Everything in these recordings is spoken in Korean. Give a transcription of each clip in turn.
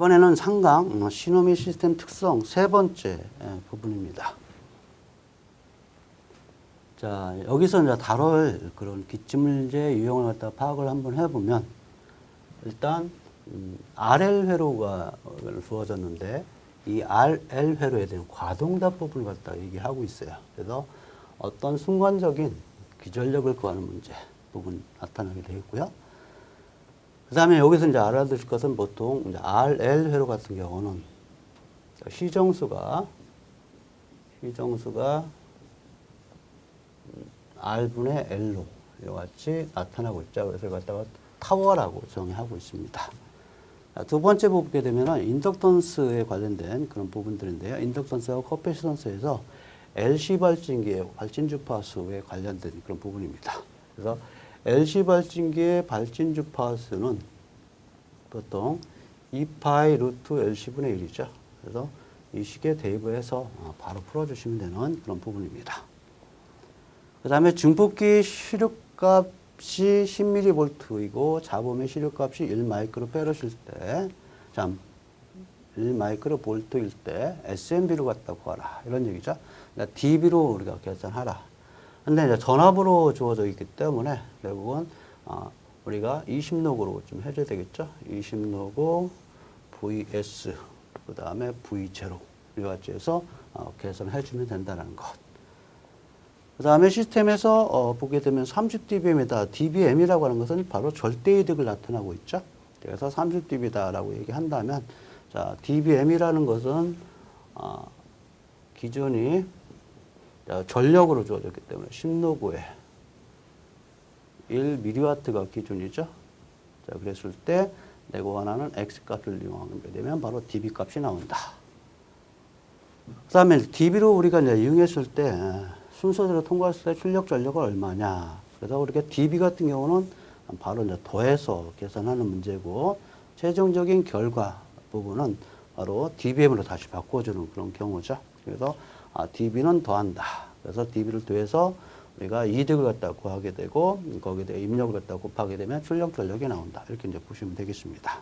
이번에는 상강 어, 시노미 시스템 특성 세 번째 예, 부분입니다. 자, 여기서 이제 다룰 그런 기출문제 유형을 갖다 파악을 한번 해보면 일단 음, RL 회로가 주어졌는데 이 RL 회로에 대한 과동답 부분을 갖다 얘기하고 있어요. 그래서 어떤 순간적인 기전력을 구하는 문제 부분 나타나게 되겠고요. 그 다음에 여기서 이제 알아두실 것은 보통 이제 RL 회로 같은 경우는 시정수가 시정수가 R분의 L로 이와 같이 나타나고 있죠. 그래서 이걸 갖다가 타워라고 정의하고 있습니다. 자, 두 번째 보게 되면은 인덕턴스에 관련된 그런 부분들인데요. 인덕턴스하고 커패시턴스에서 LC 발진기의 발진 주파수에 관련된 그런 부분입니다. 그래서 LC 발진기의 발진 주 파수는 보통 2파이 루트 LC분의 1이죠. 그래서 이 식에 대입해서 어, 바로 풀어주시면 되는 그런 부분입니다. 그 다음에 증폭기 시력값이 10mV이고 잡음의 시력값이 1마이크로 페러실 때, 참, 1마이크로 볼트일 때 SMB로 갖다 구하라. 이런 얘기죠. 그러니까 DB로 우리가 계산하라. 근데 이제 전압으로 주어져 있기 때문에 결국은 어, 우리가 20로그로 좀 해줘야 되겠죠. 20로그 VS 그 다음에 V0 이와 같이 해서 어, 계산해 주면 된다는 것. 그 다음에 시스템에서 어, 보게 되면 30dBm이다. dBm이라고 하는 것은 바로 절대이득을 나타나고 있죠. 그래서 30dB다라고 얘기한다면 자 dBm이라는 것은 어, 기준이 자, 전력으로 주어졌기 때문에 10로그에 1mW가 기준이죠. 자, 그랬을 때 내가 원하는 x 값을 이용하게 되면 바로 dB 값이 나온다. 그 다음에 dB로 우리가 이제 이용했을 때 순서대로 통과했을 때 출력 전력은 얼마냐. 그래서 우리가 dB 같은 경우는 바로 이제 더해서 계산하는 문제고 최종적인 결과 부분은 바로 dBm으로 다시 바꿔주는 그런 경우죠. 그래서 아, dB는 더한다. 그래서 dB를 더해서 우리가 이득을 갖다 구하게 되고 거기에 입력을 갖다 곱하게 되면 출력 전력이 나온다. 이렇게 이제 보시면 되겠습니다.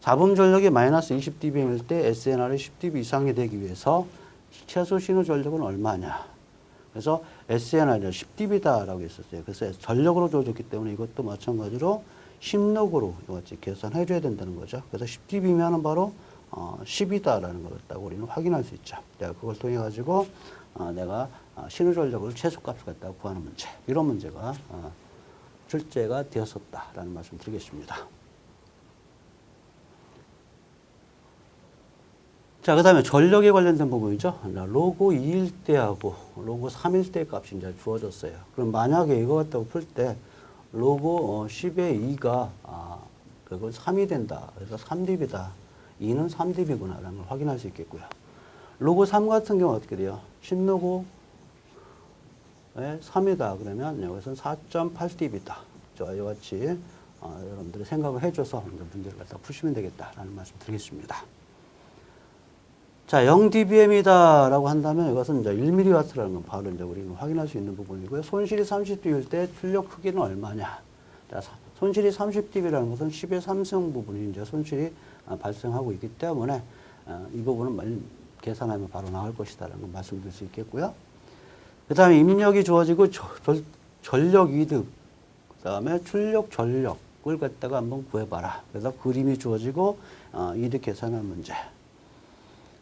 잡음 전력이 마이너스 20dBm일 때 SNR이 10dB 이상이 되기 위해서 최소 신호 전력은 얼마냐. 그래서 SNR이 10dB다라고 했었어요. 그래서 전력으로 줘줬기 때문에 이것도 마찬가지로 10록으로 이같이 계산해 줘야 된다는 거죠. 그래서 10dB면은 바로 어, 10이다라는 걸 갖다가 우리는 확인할 수 있죠. 자, 그걸 통해 가지고 어, 내가 어, 신호 전력을 최소값을 갖다가 구하는 문제 이런 문제가 어, 출제가 되었었다라는 말씀 드리겠습니다. 자, 그 다음에 전력에 관련된 부분이죠. 로고 2일 때하고 로고 3일 때 값이 이제 주어졌어요. 그럼 만약에 이거 갖다가 풀때 로고 어, 10의 2가 아, 그건 3이 된다. 그래서 3dB다. 2는 3dB구나. 라는 걸 확인할 수 있겠고요. 로고 3 같은 경우 어떻게 돼요? 10로고 3이다. 그러면 여기서는 4.8dB다. 저 이와 같이 어, 여러분들이 생각을 해줘서 문제를 갖다 푸시면 되겠다라는 말씀 드리겠습니다. 자, 0dBm이다 라고 한다면 이것은 이제 1mW라는 건 바로 이제 우리는 확인할 수 있는 부분이고요. 손실이 30dB일 때 출력 크기는 얼마냐? 자, 손실이 30dB라는 것은 10의 3승 부분이 이제 손실이 아, 발생하고 있기 때문에 어, 이 부분은 계산하면 바로 나올 것이다라는 걸 말씀드릴 수 있겠고요. 그 다음에 입력이 주어지고 절, 전력 이득, 그 다음에 출력 전력을 갖다가 한번 구해봐라. 그래서 그림이 주어지고 어, 이득 계산하는 문제.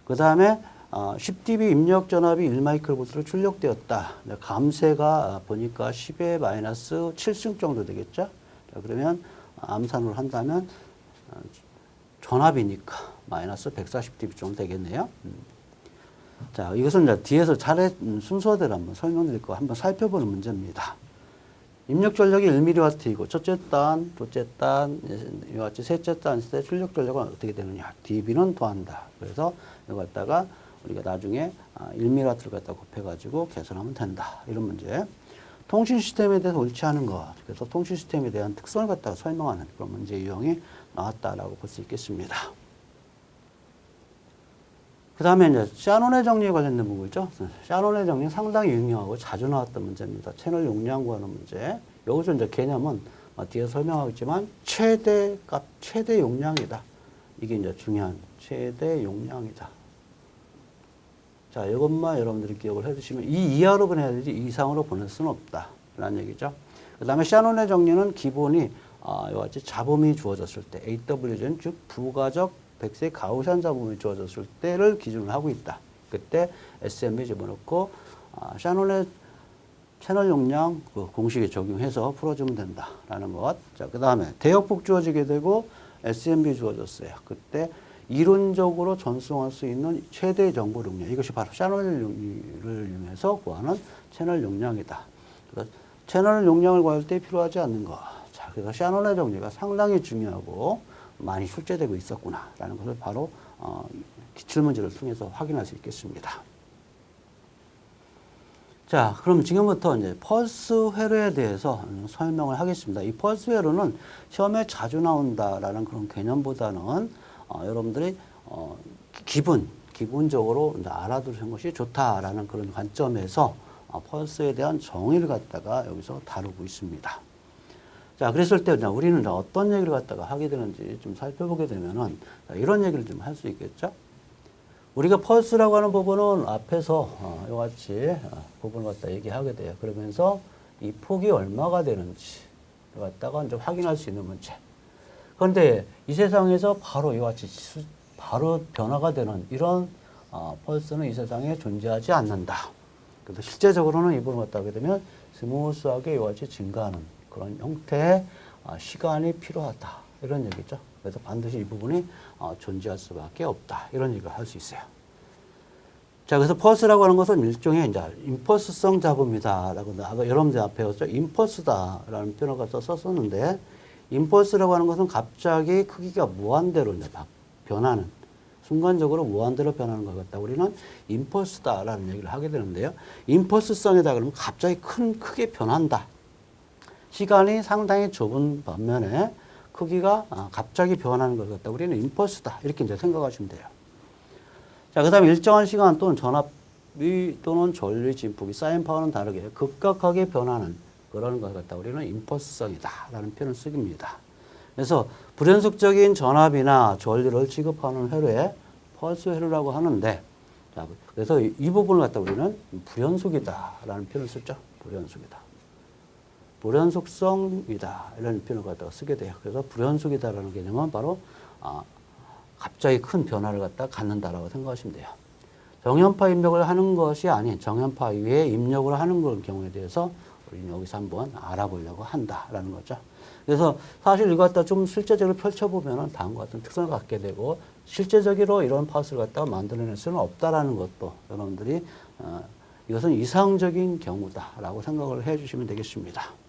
그 다음에 어, 10dB 입력 전압이 1마이크로볼트로 출력되었다. 감쇄가 보니까 10의 마이너스 7승 정도 되겠죠. 자, 그러면 암산을 한다면 어, 전압이니까 마이너스 140dB 정도 되겠네요. 음. 자, 이것은 이제 뒤에서 차례 음, 순서대로 한번 설명드릴 거 한번 살펴보는 문제입니다. 입력 전력이 1mW이고 첫째 단, 둘째 단, 이와 같이 셋째 단 있을 때 출력 전력은 어떻게 되느냐? dB는 더한다. 그래서 이거 갖다가 우리가 나중에 1mW를 갖다 곱해가지고 계산하면 된다. 이런 문제. 통신 시스템에 대해서 옳지 않은 것. 그래서 통신 시스템에 대한 특성을 갖다가 설명하는 그런 문제 유형이 나왔다라고 볼 수 있겠습니다. 그 다음에 이제 샤논의 정리에 관련된 부분이죠. 샤논의 정리 상당히 유명하고 자주 나왔던 문제입니다. 채널 용량 구하는 문제. 여기서 이제 개념은 뒤에 설명하겠지만 최대 값, 최대 용량이다. 이게 이제 중요한 최대 용량이다. 자, 이것만 여러분들이 기억을 해 두시면 이 이하로 보내야 되지 이 이상으로 보낼 수는 없다. 라는 얘기죠. 그 다음에 샤논의 정리는 기본이 아, 이와 같이 잡음이 주어졌을 때 AWG는 즉 부가적 백색 가우시안 잡음이 주어졌을 때를 기준으로 하고 있다. 그때 SMB 집어넣고 아, 샤논의 채널 용량 그 공식에 적용해서 풀어주면 된다라는 것. 자, 그 다음에 대역폭 주어지게 되고 SMB 주어졌어요. 그때 이론적으로 전송할 수 있는 최대 정보 용량. 이것이 바로 샤넬을 이용해서 구하는 채널 용량이다. 그래서 채널 용량을 구할 때 필요하지 않는 것. 자, 그래서 샤넬의 정리가 상당히 중요하고 많이 출제되고 있었구나라는 것을 바로 어, 기출문제를 통해서 확인할 수 있겠습니다. 자, 그럼 지금부터 이제 펄스 회로에 대해서 설명을 하겠습니다. 이 펄스 회로는 시험에 자주 나온다라는 그런 개념보다는 어, 여러분들이 어, 기분, 기본적으로 알아두는 것이 좋다라는 그런 관점에서 어, 펄스에 대한 정의를 갖다가 여기서 다루고 있습니다. 자, 그랬을 때 우리는 어떤 얘기를 갖다가 하게 되는지 좀 살펴보게 되면은 자, 이런 얘기를 좀 할 수 있겠죠? 우리가 펄스라고 하는 부분은 앞에서 어, 이같이 어, 부분을 갖다 얘기하게 돼요. 그러면서 이 폭이 얼마가 되는지 갖다가 이제 확인할 수 있는 문제. 그런데 이 세상에서 바로 이같이 수- 바로 변화가 되는 이런 어, 펄스는 이 세상에 존재하지 않는다. 그래서 실제적으로는 이 부분을 갖다 하게 되면 스무스하게 이같이 증가하는 그런 형태의 어, 시간이 필요하다. 이런 얘기죠. 그래서 반드시 이 부분이 어, 존재할 수밖에 없다. 이런 얘기를 할 수 있어요. 자, 그래서 펄스라고 하는 것은 일종의 이제 임펄스성 잡음이다라고 아까 여러분들 앞에 배웠죠. 임펄스다라는 표현을 썼었는데 임펄스라고 하는 것은 갑자기 크기가 무한대로 이제 막 변하는 순간적으로 무한대로 변하는 것 같다. 우리는 임펄스다라는 얘기를 하게 되는데요. 임펄스성이다 그러면 갑자기 큰 크게 변한다. 시간이 상당히 좁은 반면에 크기가 아, 갑자기 변하는 것 같다. 우리는 임펄스다. 이렇게 이제 생각하시면 돼요. 자, 그 다음에 일정한 시간 또는 전압이 또는 전류 진폭이 쌓인 파워는 다르게 급격하게 변하는 그런 것 같다. 우리는 임펄스성이다. 라는 표현을 쓰깁니다. 그래서 불연속적인 전압이나 전류를 취급하는 회로에 펄스 회로라고 하는데 자, 그래서 이, 이 부분을 갖다 우리는 불연속이다. 라는 표현을 쓰죠. 불연속이다. 불연속성이다. 이런 표현을 갖다가 쓰게 돼요. 그래서 불연속이다라는 개념은 바로 아, 갑자기 큰 변화를 갖다 갖는다라고 생각하시면 돼요. 정연파 입력을 하는 것이 아닌 정연파 위에 입력을 하는 그런 경우에 대해서 우리는 여기서 한번 알아보려고 한다라는 거죠. 그래서 사실 이거 갖다 좀 실제적으로 펼쳐보면 다음과 같은 특성을 갖게 되고 실제적으로 이런 파스를 갖다가 만들어낼 수는 없다라는 것도 여러분들이 어, 이것은 이상적인 경우다라고 생각을 해 주시면 되겠습니다.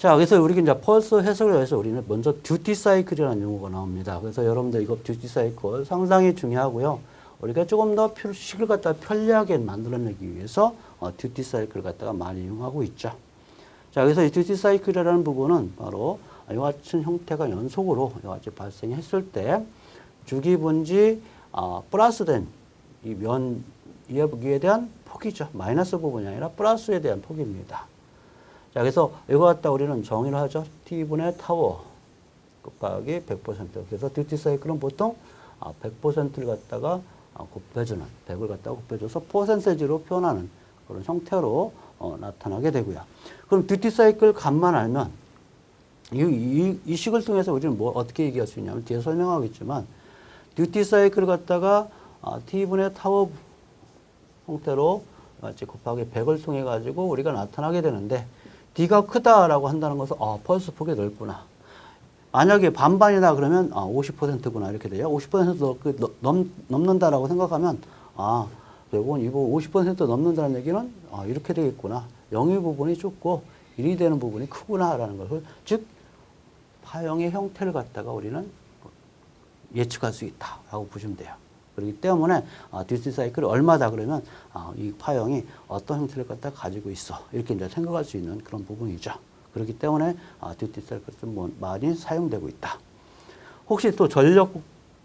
자, 그래서 우리가 이제 펄스 해석을 위해서 우리는 먼저 듀티 사이클이라는 용어가 나옵니다. 그래서 여러분들 이거 듀티 사이클 상당히 중요하고요. 우리가 조금 더 표- 식을 갖다 편리하게 만들어내기 위해서 어, 듀티 사이클을 갖다가 많이 이용하고 있죠. 자, 그래서 이 듀티 사이클이라는 부분은 바로 이와 같은 형태가 연속으로 이와 같이 발생했을 때 주기 분지 아, 플러스된 이면 이에 대한 폭이죠. 마이너스 부분이 아니라 플러스에 대한 폭입니다. 자, 그래서 이거 갖다 우리는 정의를 하죠. T분의 타워 곱하기 100%. 그래서 듀티 사이클은 보통 아, 100%를 갖다가 아, 곱해주는, 100을 갖다가 곱해줘서 퍼센테지로 표현하는 그런 형태로 어, 나타나게 되고요. 그럼 듀티 사이클 값만 알면 이, 이, 이 식을 통해서 우리는 뭐 어떻게 얘기할 수 있냐면 뒤에 설명하겠지만 듀티 사이클을 갖다가 아, T분의 타워 형태로 마치 곱하기 100을 통해 가지고 우리가 나타나게 되는데 D가 크다라고 한다는 것은 아, 펄스 폭이 넓구나. 만약에 반반이다 그러면 아, 50%구나 이렇게 돼요. 50% 넘, 넘는다라고 생각하면 아, 이건 이거 50% 넘는다는 얘기는 아, 이렇게 되겠구나. 0의 부분이 좁고 1이 되는 부분이 크구나라는 것을 즉 파형의 형태를 갖다가 우리는 예측할 수 있다라고 보시면 돼요. 그렇기 때문에 아, 듀티 사이클이 얼마다 그러면 아, 이 파형이 어떤 형태를 갖다 가지고 있어 이렇게 이제 생각할 수 있는 그런 부분이죠. 그렇기 때문에 아, 듀티 사이클이 좀 뭐- 많이 사용되고 있다. 혹시 또 전력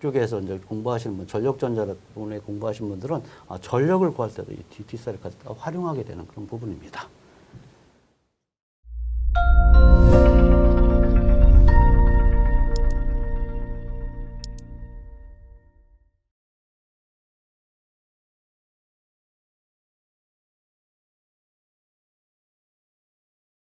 쪽에서 이제 공부하시는 분, 전력 전자 부분에 공부하시는 분들은 아, 전력을 구할 때도 이 듀티 사이클을 활용하게 되는 그런 부분입니다.